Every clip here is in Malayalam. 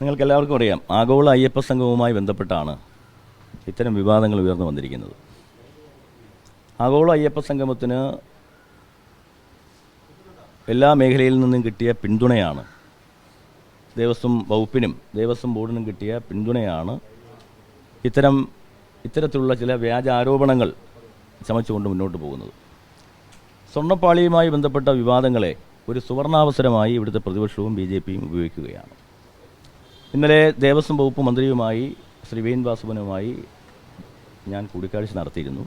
നിങ്ങൾക്ക് എല്ലാവർക്കും അറിയാം ആഗോള അയ്യപ്പ സംഘവുമായി ബന്ധപ്പെട്ടാണ് ഇത്തരം വിവാദങ്ങൾ ഉയർന്നു വന്നിരിക്കുന്നത്. ആഗോള അയ്യപ്പ സംഗമത്തിന് എല്ലാ മേഖലയിൽ നിന്നും കിട്ടിയ പിന്തുണയാണ് ദേവസ്വം വകുപ്പിനും ദേവസ്വം ബോർഡിനും കിട്ടിയ പിന്തുണയാണ് ഇത്തരം ഇത്തരത്തിലുള്ള ചില വ്യാജ ആരോപണങ്ങൾ ചമച്ചുകൊണ്ട് മുന്നോട്ട് പോകുന്നത്. സ്വർണപ്പാളിയുമായി ബന്ധപ്പെട്ട വിവാദങ്ങളെ ഒരു സുവർണാവസരമായി ഇവിടുത്തെ പ്രതിപക്ഷവും ബി ജെ പിയും ഉപയോഗിക്കുകയാണ്. ഇന്നലെ ദേവസ്വം വകുപ്പ് മന്ത്രിയുമായി ശ്രീ വേൻ വാസുവനുമായി ഞാൻ കൂടിക്കാഴ്ച നടത്തിയിരുന്നു.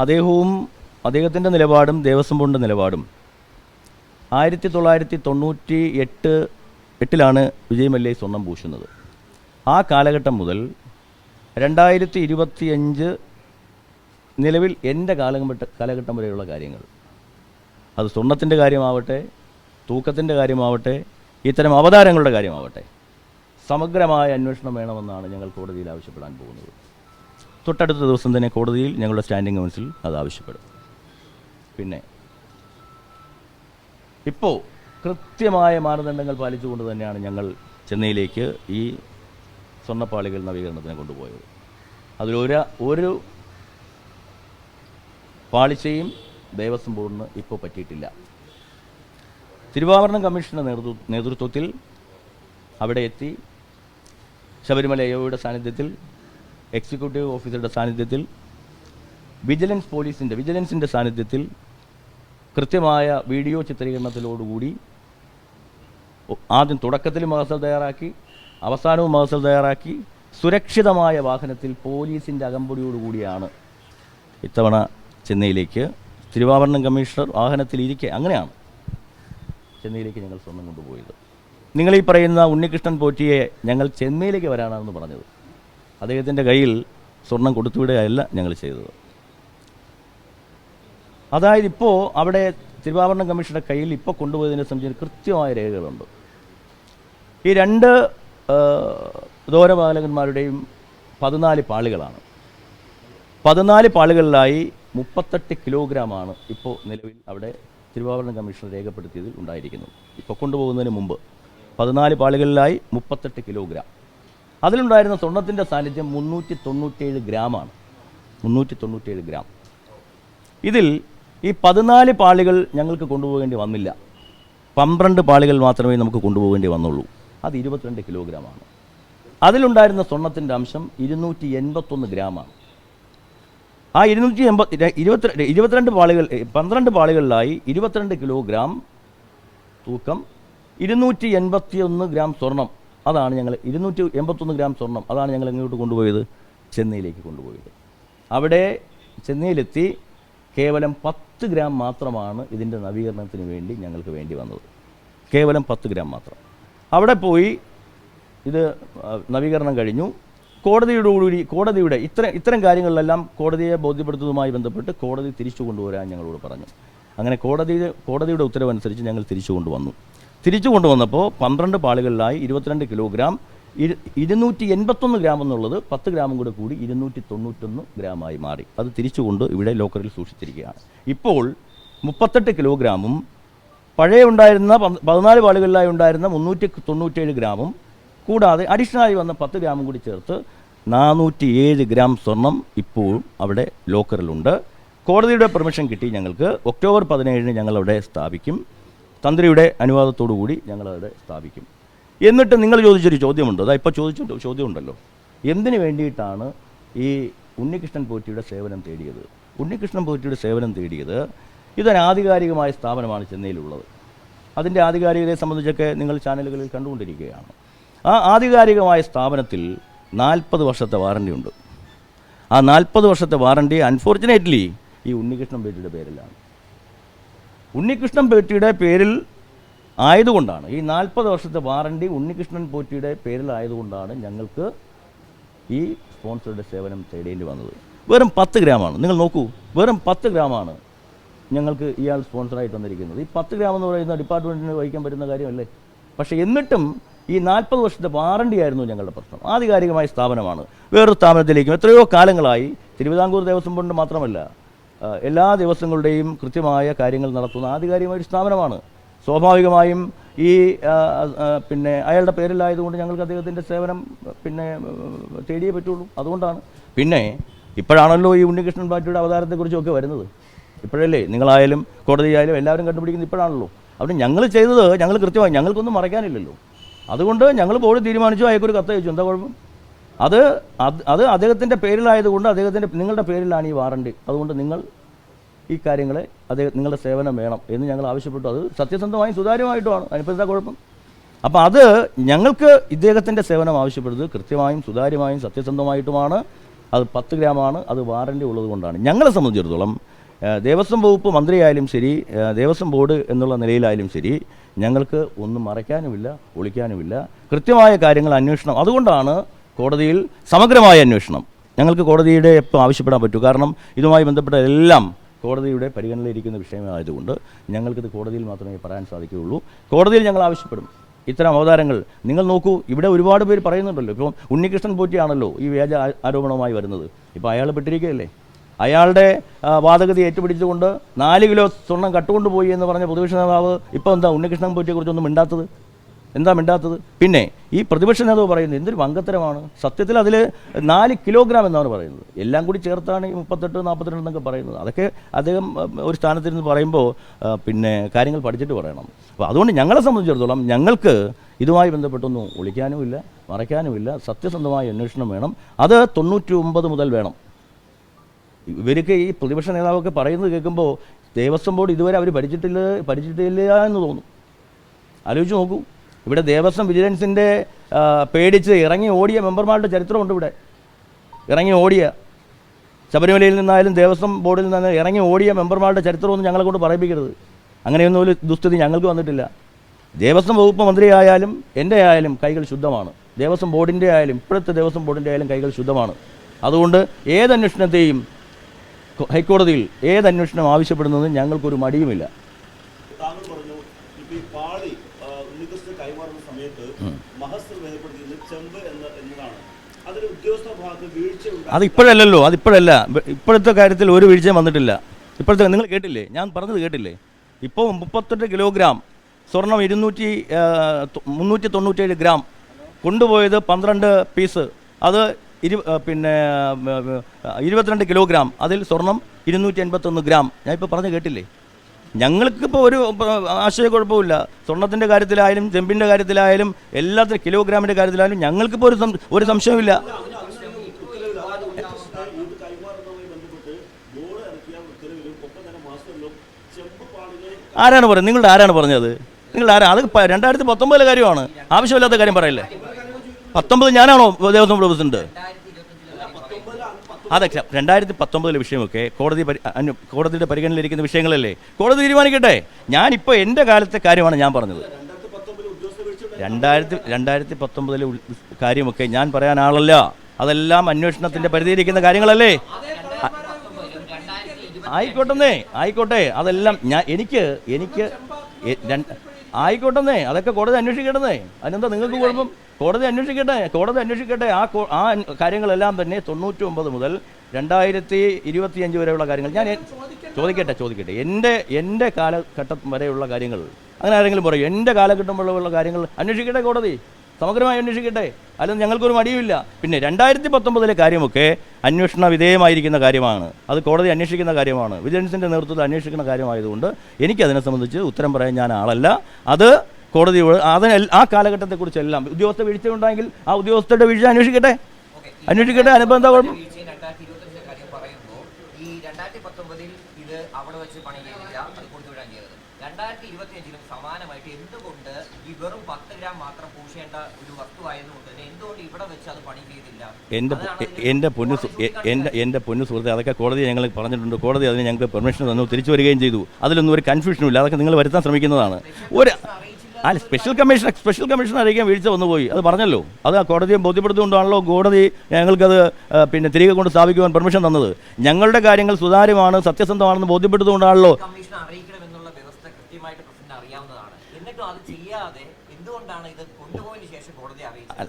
അദ്ദേഹവും അദ്ദേഹത്തിന്റെ നിലപാടും ദേവസ്വം ബോർഡിന്റെ നിലപാടും ആയിരത്തി തൊള്ളായിരത്തി തൊണ്ണൂറ്റി എട്ട് എട്ടിലാണ് വിജയ് മല്യ സ്വർണം പൂശുന്നത്. ആ കാലഘട്ടം മുതൽ രണ്ടായിരത്തി ഇരുപത്തിയഞ്ച് നിലവിൽ എന്റെ കാലഘട്ട കാലഘട്ടം വരെയുള്ള കാര്യങ്ങൾ. അത് സ്വർണത്തിന്റെ കാര്യമാവട്ടെ തൂക്കത്തിന്റെ കാര്യമാവട്ടെ ഇത്തരം അവതാരങ്ങളുടെ കാര്യമാവട്ടെ. സമഗ്രമായ അന്വേഷണം വേണമെന്നാണ് ഞങ്ങൾ കോടതിയിൽ ആവശ്യപ്പെടാൻ പോകുന്നത്. തൊട്ടടുത്ത ദിവസം തന്നെ കോടതിയിൽ ഞങ്ങളുടെ സ്റ്റാൻഡിംഗ് കൗൺസിൽ അത് ആവശ്യപ്പെടും. പിന്നെ ഇപ്പോൾ കൃത്യമായ മാനദണ്ഡങ്ങൾ പാലിച്ചുകൊണ്ട് തന്നെയാണ് ഞങ്ങൾ ചെന്നൈയിലേക്ക് ഈ സ്വർണപ്പാളികൾ നവീകരണത്തിന് കൊണ്ടുപോയത്. അതിലൊരു ഒരു പാളിച്ചയും ദേവസ്വം ബോർഡിന് ഇപ്പോൾ പറ്റിയിട്ടില്ല. തിരുവാഭരണം കമ്മീഷന്റെ നേതൃത്വത്തിൽ അവിടെ എത്തി ശബരിമല എയോയുടെ സാന്നിധ്യത്തിൽ എക്സിക്യൂട്ടീവ് ഓഫീസറുടെ സാന്നിധ്യത്തിൽ വിജിലൻസ് പോലീസിന്റെ വിജിലൻസിന്റെ സാന്നിധ്യത്തിൽ കൃത്യമായ വീഡിയോ ചിത്രീകരണത്തിലോടുകൂടി ആദ്യം തുടക്കത്തിൽ മഹസൽ തയ്യാറാക്കി അവസാനവും മഹസൽ തയ്യാറാക്കി സുരക്ഷിതമായ വാഹനത്തിൽ പോലീസിന്റെ അകമ്പടിയോടുകൂടിയാണ് ഇത്തവണ ചെന്നൈയിലേക്ക് തിരുവാഭരണം കമ്മീഷണർ വാഹനത്തിൽ ഇരിക്കെ അങ്ങനെയാണ് ചെന്നൈയിലേക്ക് ഞങ്ങൾ സ്വർണം കൊണ്ടുപോയത്. നിങ്ങൾ ഈ പറയുന്ന ഉണ്ണികൃഷ്ണൻ പോറ്റിയെ ഞങ്ങൾ ചെന്നൈയിലേക്ക് വരാനാണെന്ന് പറഞ്ഞത്. അദ്ദേഹത്തിന്റെ കയ്യിൽ സ്വർണം കൊടുത്തുവിടുകയല്ല ഞങ്ങൾ ചെയ്തത്. അതായത് ഇപ്പോൾ അവിടെ തിരുവാഭരണം കമ്മീഷന്റെ കയ്യിൽ ഇപ്പോൾ കൊണ്ടുപോയതിനെ സംബന്ധിച്ച് കൃത്യമായ രേഖകളുണ്ട്. ഈ രണ്ട് ദൂരപാലകന്മാരുടെയും പതിനാല് പാളികളാണ്. പതിനാല് പാളികളിലായി മുപ്പത്തെട്ട് കിലോഗ്രാമാണ് ഇപ്പോൾ നിലവിൽ അവിടെ തിരുവാഭരണം കമ്മീഷൻ രേഖപ്പെടുത്തിയതിൽ ഉണ്ടായിരിക്കുന്നത്. ഇപ്പോൾ കൊണ്ടുപോകുന്നതിന് മുമ്പ്. പതിനാല് പാളികളിലായി മുപ്പത്തെട്ട് കിലോഗ്രാം. അതിലുണ്ടായിരുന്ന സ്വർണത്തിന്റെ സാന്നിധ്യം മുന്നൂറ്റി തൊണ്ണൂറ്റേഴ് ഗ്രാമാണ്. മുന്നൂറ്റി തൊണ്ണൂറ്റേഴ് ഗ്രാം. ഇതിൽ ഈ പതിനാല് പാളികൾ ഞങ്ങൾക്ക് കൊണ്ടുപോകേണ്ടി വന്നില്ല. പന്ത്രണ്ട് പാളികൾ മാത്രമേ നമുക്ക് കൊണ്ടുപോകേണ്ടി വന്നുള്ളൂ. അത് ഇരുപത്തിരണ്ട് കിലോഗ്രാമാണ്. അതിലുണ്ടായിരുന്ന സ്വർണത്തിന്റെ അംശം ഇരുന്നൂറ്റി എൺപത്തൊന്ന് ഗ്രാമാണ്. ആ ഇരുന്നൂറ്റി എൺപത്തി ഇരുപത്തി ഇരുപത്തിരണ്ട് പാളികൾ പന്ത്രണ്ട് പാളികളിലായി ഇരുപത്തിരണ്ട് കിലോഗ്രാം തൂക്കം ഇരുന്നൂറ്റി എൺപത്തിയൊന്ന് ഗ്രാം സ്വർണം. അതാണ് ഞങ്ങൾ ഇരുന്നൂറ്റി എൺപത്തൊന്ന് ഗ്രാം സ്വർണം. അതാണ് ഞങ്ങൾ എങ്ങോട്ട് കൊണ്ടുപോയത്? ചെന്നൈയിലേക്ക് കൊണ്ടുപോയത്. അവിടെ ചെന്നൈയിലെത്തി കേവലം പത്ത് ഗ്രാം മാത്രമാണ് ഇതിന്റെ നവീകരണത്തിന് വേണ്ടി ഞങ്ങൾക്ക് വേണ്ടി വന്നത്. കേവലം പത്ത് ഗ്രാം മാത്രം. അവിടെ പോയി ഇത് നവീകരണം കഴിഞ്ഞു. കോടതിയുടെ കൂടി കോടതിയുടെ ഇത്തരം ഇത്തരം കാര്യങ്ങളിലെല്ലാം കോടതിയെ ബോധ്യപ്പെടുത്തുന്നതുമായി ബന്ധപ്പെട്ട് കോടതി തിരിച്ചു കൊണ്ടുവരാൻ ഞങ്ങളോട് പറഞ്ഞു. അങ്ങനെ കോടതി കോടതിയുടെ ഉത്തരവനുസരിച്ച് ഞങ്ങൾ തിരിച്ചു കൊണ്ടുവന്നു. തിരിച്ചു കൊണ്ടുവന്നപ്പോൾ പന്ത്രണ്ട് പാളികളിലായി ഇരുപത്തിരണ്ട് കിലോഗ്രാം ഇരു ഇരുന്നൂറ്റി എൺപത്തൊന്ന് ഗ്രാം എന്നുള്ളത് പത്ത് ഗ്രാമും കൂടെ കൂടി ഇരുന്നൂറ്റി തൊണ്ണൂറ്റൊന്ന് ഗ്രാമായി മാറി. അത് തിരിച്ചുകൊണ്ട് ഇവിടെ ലോക്കറിൽ സൂക്ഷിച്ചിരിക്കുകയാണ്. ഇപ്പോൾ മുപ്പത്തെട്ട് കിലോഗ്രാമും പഴയ ഉണ്ടായിരുന്ന പതിനാല് പാളുകളിലായി ഉണ്ടായിരുന്ന മുന്നൂറ്റി തൊണ്ണൂറ്റേഴ് ഗ്രാമും കൂടാതെ അഡീഷണലായി വന്ന പത്ത് ഗ്രാമും കൂടി ചേർത്ത് നാനൂറ്റി ഏഴ് ഗ്രാം സ്വർണം ഇപ്പോഴും അവിടെ ലോക്കറിലുണ്ട്. കോടതിയുടെ പെർമിഷൻ കിട്ടി ഞങ്ങൾക്ക്. ഒക്ടോബർ പതിനേഴിന് ഞങ്ങളവിടെ സ്ഥാപിക്കും. തന്ത്രിയുടെ അനുവാദത്തോടു കൂടി ഞങ്ങളവിടെ സ്ഥാപിക്കും. എന്നിട്ട് നിങ്ങൾ ചോദിച്ചൊരു ചോദ്യമുണ്ട്. അതാ ഇപ്പോൾ ചോദിച്ച ചോദ്യമുണ്ടല്ലോ. എന്തിനു വേണ്ടിയിട്ടാണ് ഈ ഉണ്ണികൃഷ്ണൻ പോറ്റിയുടെ സേവനം തേടിയത്? ഉണ്ണികൃഷ്ണൻ പോറ്റിയുടെ സേവനം തേടിയത് ഇതൊരു ആധികാരികമായ സ്ഥാപനമാണ് ചെന്നൈയിലുള്ളത്. അതിന്റെ ആധികാരികതയെ സംബന്ധിച്ചൊക്കെ നിങ്ങൾ ചാനലുകളിൽ കണ്ടുകൊണ്ടിരിക്കുകയാണ്. ആ ആധികാരികമായ സ്ഥാപനത്തിൽ നാൽപ്പത് വർഷത്തെ വാറണ്ടി ഉണ്ട്. ആ നാൽപ്പത് വർഷത്തെ വാറണ്ടി അൺഫോർച്ചുനേറ്റ്ലി ഈ ഉണ്ണികൃഷ്ണൻ പോറ്റിയുടെ പേരിലാണ്. ഉണ്ണികൃഷ്ണൻ പോറ്റിയുടെ പേരിൽ ആയതുകൊണ്ടാണ്. ഈ നാൽപ്പത് വർഷത്തെ വാറണ്ടി ഉണ്ണികൃഷ്ണൻ പോറ്റിയുടെ പേരിൽ ആയതുകൊണ്ടാണ് ഞങ്ങൾക്ക് ഈ സ്പോൺസറുടെ സേവനം തേടേണ്ടി വന്നത്. വെറും പത്ത് ഗ്രാമാണ്. നിങ്ങൾ നോക്കൂ വെറും പത്ത് ഗ്രാമാണ് ഞങ്ങൾക്ക് ഇയാൾ സ്പോൺസറായി തന്നിരിക്കുന്നത് ഈ പത്ത് ഗ്രാം എന്ന് പറയുന്ന ഡിപ്പാർട്ട്മെന്റിന് വഹിക്കാൻ പറ്റുന്ന കാര്യമല്ലേ? പക്ഷേ എന്നിട്ടും ഈ നാൽപ്പത് വർഷത്തെ വാറണ്ടി ആയിരുന്നു ഞങ്ങളുടെ പ്രശ്നം. ആധികാരികമായ സ്ഥാപനമാണ്. വേറൊരു സ്ഥാപനത്തിലേക്കും എത്രയോ കാലങ്ങളായി തിരുവിതാംകൂർ ദേവസ്വം ബോർഡിന് മാത്രമല്ല എല്ലാ ദിവസങ്ങളുടെയും കൃത്യമായ കാര്യങ്ങൾ നടത്തുന്ന ആധികാരികമായ സ്ഥാപനമാണ്. സ്വാഭാവികമായും ഈ പിന്നെ അയാളുടെ പേരിലായതുകൊണ്ട് ഞങ്ങൾക്ക് അദ്ദേഹത്തിന്റെ സേവനം പിന്നെ തേടിയേ പറ്റുള്ളൂ. അതുകൊണ്ടാണ്. പിന്നെ ഇപ്പോഴാണല്ലോ ഈ ഉണ്ണികൃഷ്ണൻ പാർട്ടിയുടെ അവതാരത്തെക്കുറിച്ചൊക്കെ വരുന്നത്. ഇപ്പോഴല്ലേ നിങ്ങളായാലും കോടതിയായാലും എല്ലാവരും കണ്ടുപിടിക്കുന്നത് ഇപ്പോഴാണല്ലോ. അവിടെ ഞങ്ങൾ ചെയ്തത് ഞങ്ങൾ കൃത്യമായി ഞങ്ങൾക്കൊന്നും മറയ്ക്കാനില്ലല്ലോ. അതുകൊണ്ട് ഞങ്ങൾ ബോർഡ് തീരുമാനിച്ചു അയക്കൊരു കത്ത് അയച്ചു എന്താ കുഴപ്പം? അത് അത് അദ്ദേഹത്തിന്റെ പേരിലായതുകൊണ്ട് അദ്ദേഹത്തിന്റെ നിങ്ങളുടെ പേരിലാണ് ഈ വാറണ്ടി. അതുകൊണ്ട് നിങ്ങൾ ഈ കാര്യങ്ങളെ അദ്ദേഹം നിങ്ങളുടെ സേവനം വേണം എന്ന് ഞങ്ങൾ ആവശ്യപ്പെട്ടു. അത് സത്യസന്ധമായും സുതാര്യമായിട്ടുമാണ്. അതിനിപ്പോൾ കുഴപ്പം? അപ്പോൾ അത് ഞങ്ങൾക്ക് ഇദ്ദേഹത്തിന്റെ സേവനം ആവശ്യപ്പെടുന്നത് കൃത്യമായും സുതാര്യമായും സത്യസന്ധമായിട്ടുമാണ്. അത് പത്ത് ഗ്രാമാണ് അത് വാറണ്ടി ഉള്ളത് കൊണ്ടാണ്. ഞങ്ങളെ സംബന്ധിച്ചിടത്തോളം ദേവസ്വം വകുപ്പ് മന്ത്രിയായാലും ശരി ദേവസ്വം ബോർഡ് എന്നുള്ള നിലയിലായാലും ശരി ഞങ്ങൾക്ക് ഒന്നും മറയ്ക്കാനുമില്ല ഒളിക്കാനുമില്ല. കൃത്യമായ കാര്യങ്ങൾ അന്വേഷണം. അതുകൊണ്ടാണ് കോടതിയിൽ സമഗ്രമായ അന്വേഷണം. ഞങ്ങൾക്ക് കോടതിയുടെ എപ്പോൾ ആവശ്യപ്പെടാൻ പറ്റൂ? കാരണം ഇതുമായി ബന്ധപ്പെട്ട എല്ലാം കോടതിയുടെ പരിഗണനയിലിരിക്കുന്ന വിഷയമായതുകൊണ്ട് ഞങ്ങൾക്കിത് കോടതിയിൽ മാത്രമേ പറയാൻ സാധിക്കുകയുള്ളൂ. കോടതിയിൽ ഞങ്ങൾ ആവശ്യപ്പെടും. ഇത്തരം അവതാരങ്ങൾ നിങ്ങൾ നോക്കൂ ഇവിടെ ഒരുപാട് പേര് പറയുന്നുണ്ടല്ലോ. ഇപ്പം ഉണ്ണികൃഷ്ണൻ പോറ്റിയാണല്ലോ ഈ വ്യാജ ആരോപണവുമായി വരുന്നത്. ഇപ്പോൾ അയാൾ പെട്ടിരിക്കുകയല്ലേ? അയാളുടെ വാദഗതി ഏറ്റുപിടിച്ചുകൊണ്ട് നാല് കിലോ സ്വർണം കട്ടുകൊണ്ടുപോയി എന്ന് പറഞ്ഞ പൊതുവിഷ നേതാവ് ഇപ്പോൾ എന്താ ഉണ്ണികൃഷ്ണൻ പോറ്റിയെക്കുറിച്ചൊന്നും മിണ്ടാത്തത്? എന്താ മിണ്ടാത്തത്? പിന്നെ ഈ പ്രതിപക്ഷ നേതാവ് പറയുന്നത് എന്തൊരു വങ്കത്തരമാണ്? സത്യത്തിൽ അതിൽ നാല് കിലോഗ്രാം എന്നാണ് പറയുന്നത്. എല്ലാം കൂടി ചേർത്താണ് ഈ മുപ്പത്തെട്ട് നാൽപ്പത്തിരണ്ട് എന്നൊക്കെ പറയുന്നത്. അതൊക്കെ അദ്ദേഹം ഒരു സ്ഥാനത്തിൽ നിന്ന് പറയുമ്പോൾ പിന്നെ കാര്യങ്ങൾ പഠിച്ചിട്ട് പറയണം. അപ്പോൾ അതുകൊണ്ട് ഞങ്ങളെ സംബന്ധിച്ചിടത്തോളം ഞങ്ങൾക്ക് ഇതുമായി ബന്ധപ്പെട്ടൊന്നും ഒളിക്കാനുമില്ല മറയ്ക്കാനുമില്ല സത്യസന്ധമായ അന്വേഷണം വേണം. അത് തൊണ്ണൂറ്റി ഒമ്പത് മുതൽ വേണം. ഇവർക്ക് ഈ പ്രതിപക്ഷ നേതാവൊക്കെ പറയുന്നത് കേൾക്കുമ്പോൾ ദേവസ്വം ബോർഡ് ഇതുവരെ അവർ പഠിച്ചിട്ടില്ല പഠിച്ചിട്ടില്ല എന്ന് തോന്നും. ആലോചിച്ച് നോക്കൂ. ഇവിടെ ദേവസ്വം വിജിലൻസിന്റെ പേടിച്ച് ഇറങ്ങി ഓടിയ മെമ്പർമാരുടെ ചരിത്രമുണ്ട് ഇവിടെ. ഇറങ്ങി ഓടിയ. ശബരിമലയിൽ നിന്നായാലും ദേവസ്വം ബോർഡിൽ നിന്ന് ഇറങ്ങി ഓടിയ മെമ്പർമാരുടെ ചരിത്രമൊന്നും ഞങ്ങളെ കൊണ്ട് പറയിപ്പിക്കരുത്. അങ്ങനെയൊന്നും ഒരു ദുസ്ഥിതി ഞങ്ങൾക്ക് വന്നിട്ടില്ല. ദേവസ്വം വകുപ്പ് മന്ത്രിയായാലും എന്റെ ആയാലും കൈകൾ ശുദ്ധമാണ്. ദേവസ്വം ബോർഡിന്റെ ആയാലും ഇപ്പോഴത്തെ ദേവസ്വം ബോർഡിന്റെ ആയാലും കൈകൾ ശുദ്ധമാണ്. അതുകൊണ്ട് ഏത് അന്വേഷണത്തെയും ഹൈക്കോടതിയിൽ ഏത് അന്വേഷണം ആവശ്യപ്പെടുന്നതും ഞങ്ങൾക്കൊരു മടിയുമില്ല താങ്കൾ പറഞ്ഞു ഇപ്പൊ ഈ പാളി ആ, ഉണ്ണികൃഷ്ണൻ കൈമാറുന്ന സമയത്ത് മഹസ്തർ രേഖപ്പെടുത്തിയത് ചെമ്പ് എന്ന എന്നതാണ് അതിൽ ഉദ്യോഗസ്ഥ ഭാഗത്ത് വീഴ്ച ഉണ്ടായി അത് ഇപ്പോഴല്ലല്ലോ ഇപ്പോഴല്ല ഇപ്പോഴത്തെ കാര്യത്തിൽ ഒരു വീഴ്ചയും വന്നിട്ടില്ല. ഇപ്പോഴത്തെ നിങ്ങൾ കേട്ടില്ലേ? ഞാൻ പറഞ്ഞത് കേട്ടില്ലേ? ഇപ്പോൾ മുപ്പത്തെട്ട് കിലോഗ്രാം സ്വർണം ഇരുന്നൂറ്റി മുന്നൂറ്റി തൊണ്ണൂറ്റേഴ് ഗ്രാം കൊണ്ടുപോയത് പന്ത്രണ്ട് പീസ്. അത് ഇരു പിന്നെ ഇരുപത്തിരണ്ട് കിലോഗ്രാം. അതിൽ സ്വർണം ഇരുന്നൂറ്റി എൺപത്തൊന്ന് ഗ്രാം. ഞാൻ ഇപ്പോൾ പറഞ്ഞ് കേട്ടില്ലേ? ഞങ്ങൾക്കിപ്പോൾ ഒരു ആശയക്കുഴപ്പമില്ല സ്വർണത്തിന്റെ കാര്യത്തിലായാലും ചെമ്പിന്റെ കാര്യത്തിലായാലും എല്ലാത്തിനും കിലോഗ്രാമിന്റെ കാര്യത്തിലായാലും ഞങ്ങൾക്കിപ്പോൾ ഒരു ഒരു സംശയമില്ല ഇത് കൈമാറുന്നതുമായി ബന്ധപ്പെട്ട് ബോർഡ് ഇറക്കിയ ഉത്തരവിലും ഒപ്പം തന്നെ മാസ്റ്ററിലും ചെമ്പ് പാളികൾ ആരാണ് പറയുന്നത്? നിങ്ങളുടെ ആരാണ് പറഞ്ഞത്? നിങ്ങൾ ആരാ? അത് രണ്ടായിരത്തി പത്തൊമ്പതിലെ കാര്യമാണ്. ആവശ്യമില്ലാത്ത കാര്യം പറയല്ലേ? പത്തൊമ്പത് ഞാനാണോ ദേവസ്വം പ്രസിഡന്റ് അതെ രണ്ടായിരത്തി പത്തൊമ്പതിലെ വിഷയമൊക്കെ കോടതി കോടതിയുടെ പരിഗണനയിലിരിക്കുന്ന വിഷയങ്ങളല്ലേ കോടതി തീരുമാനിക്കട്ടെ. ഞാനിപ്പോൾ എന്റെ കാലത്തെ കാര്യമാണ് ഞാൻ പറഞ്ഞത്. രണ്ടായിരത്തി രണ്ടായിരത്തി പത്തൊമ്പതിലെ കാര്യമൊക്കെ ഞാൻ പറയാൻ ആളല്ല. അതെല്ലാം അന്വേഷണത്തിന്റെ പരിധിയിലിരിക്കുന്ന കാര്യങ്ങളല്ലേ? ആയിക്കോട്ടെന്നേ ആയിക്കോട്ടെ. അതെല്ലാം ഞാൻ എനിക്ക് എനിക്ക് ആയിക്കോട്ടെന്നേ. അതൊക്കെ കോടതി അന്വേഷിക്കട്ടെന്നേ. അതിനെന്താ നിങ്ങൾക്ക് കുഴപ്പം? കോടതി അന്വേഷിക്കട്ടെ കോടതി അന്വേഷിക്കട്ടെ. ആ ആ കാര്യങ്ങളെല്ലാം തന്നെ തൊണ്ണൂറ്റി ഒമ്പത് മുതൽ രണ്ടായിരത്തി ഇരുപത്തിയഞ്ച് വരെയുള്ള കാര്യങ്ങൾ. ഞാൻ ചോദിക്കട്ടെ ചോദിക്കട്ടെ. എന്റെ എന്റെ കാലഘട്ടം വരെയുള്ള കാര്യങ്ങൾ. അങ്ങനെ ആരെങ്കിലും പറയും. എന്റെ കാലഘട്ടം വരെയുള്ള കാര്യങ്ങൾ അന്വേഷിക്കട്ടെ കോടതി. സമഗ്രമായി അന്വേഷിക്കട്ടെ. അല്ലെന്ന് ഞങ്ങൾക്കൊരു മടിയുമില്ല. പിന്നെ രണ്ടായിരത്തി പത്തൊമ്പതിലെ കാര്യമൊക്കെ അന്വേഷണ വിധേയമായിരിക്കുന്ന കാര്യമാണ്. അത് കോടതി അന്വേഷിക്കുന്ന കാര്യമാണ്. വിജിലൻസിന്റെ നേതൃത്വത്തിൽ അന്വേഷിക്കുന്ന കാര്യമായതുകൊണ്ട് എനിക്കതിനെ സംബന്ധിച്ച് ഉത്തരം പറയാൻ ഞാൻ ആളല്ല. അത് കോടതി അതിന് ആ കാലഘട്ടത്തെക്കുറിച്ചെല്ലാം ഉദ്യോഗസ്ഥ വീഴ്ച ഉണ്ടെങ്കിൽ ആ ഉദ്യോഗസ്ഥരുടെ വീഴ്ച അന്വേഷിക്കട്ടെ. അന്വേഷിക്കട്ടെ അനുബന്ധ കുഴപ്പം ഇത് അവിടെ വെച്ച് പണി അത് കൊടുത്തുവിടാൻ ചെയ്തത് രണ്ടായിരത്തി ഇരുപത്തിയഞ്ചിലും സമാനമായിട്ട് എന്തുകൊണ്ട് ഈ വെറും പത്ത് ഗ്രാം മാത്രം പൂശേണ്ട ഒരു വസ്തുവായതുകൊണ്ട് തന്നെ എന്തുകൊണ്ട് ഇവിടെ വെച്ച് അത് പണി ചെയ്തില്ല? എന്റെ എന്റെ പൊന്നു എന്റെ എന്റെ എന്റെ എന്റെ പൊന്നു സുഹൃത്തെ അതൊക്കെ കോടതി ഞങ്ങൾ പറഞ്ഞിട്ടുണ്ട്. കോടതി അതിന് ഞങ്ങൾക്ക് പെർമിഷൻ തന്നു. തിരിച്ചു വരികയും ചെയ്തു. അതിലൊന്നും ഒരു കൺഫ്യൂഷനും ഇല്ല. അതൊക്കെ നിങ്ങൾ വരുത്താൻ ശ്രമിക്കുന്നതാണ്. ഒരു അല്ല സ്പെഷ്യൽ കമ്മീഷൻ സ്പെഷ്യൽ കമ്മീഷൻ അറിയിക്കാൻ വീഴ്ച വന്നുപോയി. അത് പറഞ്ഞല്ലോ. അത് ആ കോടതിയെ ബോധ്യപ്പെടുത്തുകൊണ്ടാണല്ലോ കോടതി ഞങ്ങൾക്കത് പിന്നെ തിരികെ കൊണ്ട് സ്ഥാപിക്കുവാൻ പെർമിഷൻ തന്നത്. ഞങ്ങളുടെ കാര്യങ്ങൾ സുതാര്യമാണ് സത്യസന്ധമാണെന്ന് ബോധ്യപ്പെടുത്തുകൊണ്ടാണല്ലോ അറിയിക്കണമെന്നുള്ള വ്യവസ്ഥ കൃത്യമായിട്ട് അറിയാവുന്നതാണ്. എന്നിട്ടും അത് ചെയ്യാതെ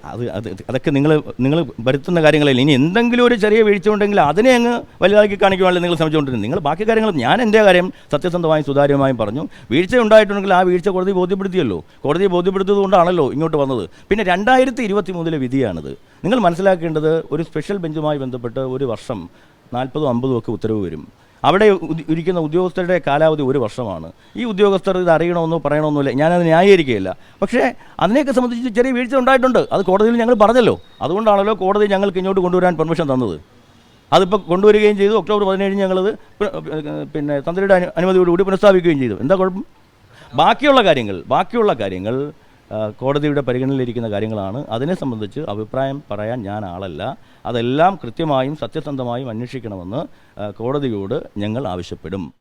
അത് അത് അതൊക്കെ നിങ്ങൾ നിങ്ങൾ വരുത്തുന്ന കാര്യങ്ങളിൽ ഇനി എന്തെങ്കിലും ഒരു ചെറിയ വീഴ്ച ഉണ്ടെങ്കിൽ അതിനെ അങ്ങ് വലുതാക്കി കാണിക്കുവാണല്ലോ നിങ്ങൾ ശ്രമിച്ചുകൊണ്ടിരുന്നത്. നിങ്ങൾ ബാക്കി കാര്യങ്ങൾ ഞാൻ എന്റെ കാര്യം സത്യസന്ധമായും സുതാര്യമായും പറഞ്ഞു. വീഴ്ച ഉണ്ടായിട്ടുണ്ടെങ്കിൽ ആ വീഴ്ച കോടതി ബോധ്യപ്പെടുത്തിയല്ലോ. കോടതി ബോധ്യപ്പെടുത്തിയത് കൊണ്ടാണല്ലോ ഇങ്ങോട്ട് വന്നത്. പിന്നെ രണ്ടായിരത്തി ഇരുപത്തി മൂന്നിലെ വിധിയാണിത്. നിങ്ങൾ മനസ്സിലാക്കേണ്ടത് ഒരു സ്പെഷ്യൽ ബെഞ്ചുമായി ബന്ധപ്പെട്ട് ഒരു വർഷം നാൽപ്പതും അമ്പതും ഒക്കെ ഉത്തരവ് വരും. അവിടെ ഇരിക്കുന്ന ഉദ്യോഗസ്ഥരുടെ കാലാവധി ഒരു വർഷമാണ്. ഈ ഉദ്യോഗസ്ഥർ ഇത് അറിയണമെന്നോ പറയണമെന്നോ ഞാനത് ന്യായീകരിക്കുകയില്ല. പക്ഷേ അതിനെയൊക്കെ സംബന്ധിച്ച് ചെറിയ വീഴ്ച ഉണ്ടായിട്ടുണ്ട്. അത് കോടതിയിൽ ഞങ്ങൾ പറഞ്ഞല്ലോ. അതുകൊണ്ടാണല്ലോ കോടതി ഞങ്ങൾക്ക് ഇങ്ങോട്ട് കൊണ്ടുവരാൻ പെർമിഷൻ തന്നത്. അതിപ്പോൾ കൊണ്ടുവരികയും ചെയ്തു. ഒക്ടോബർ പതിനേഴിന് ഞങ്ങളത് പിന്നെ തന്ത്രിയുടെ അനു അനുമതിയോടുകൂടി പുനഃസ്ഥാപിക്കുകയും ചെയ്തു. എന്താ കുഴപ്പം? ബാക്കിയുള്ള കാര്യങ്ങൾ ബാക്കിയുള്ള കാര്യങ്ങൾ കോടതിയുടെ പരിഗണനയിലിരിക്കുന്ന കാര്യങ്ങളാണ്. അതിനെ സംബന്ധിച്ച് അഭിപ്രായം പറയാൻ ഞാൻ ആളല്ല. അതെല്ലാം കൃത്യമായും സത്യസന്ധമായും അന്വേഷിക്കണമെന്ന് കോടതിയോട് ഞങ്ങൾ ആവശ്യപ്പെടും.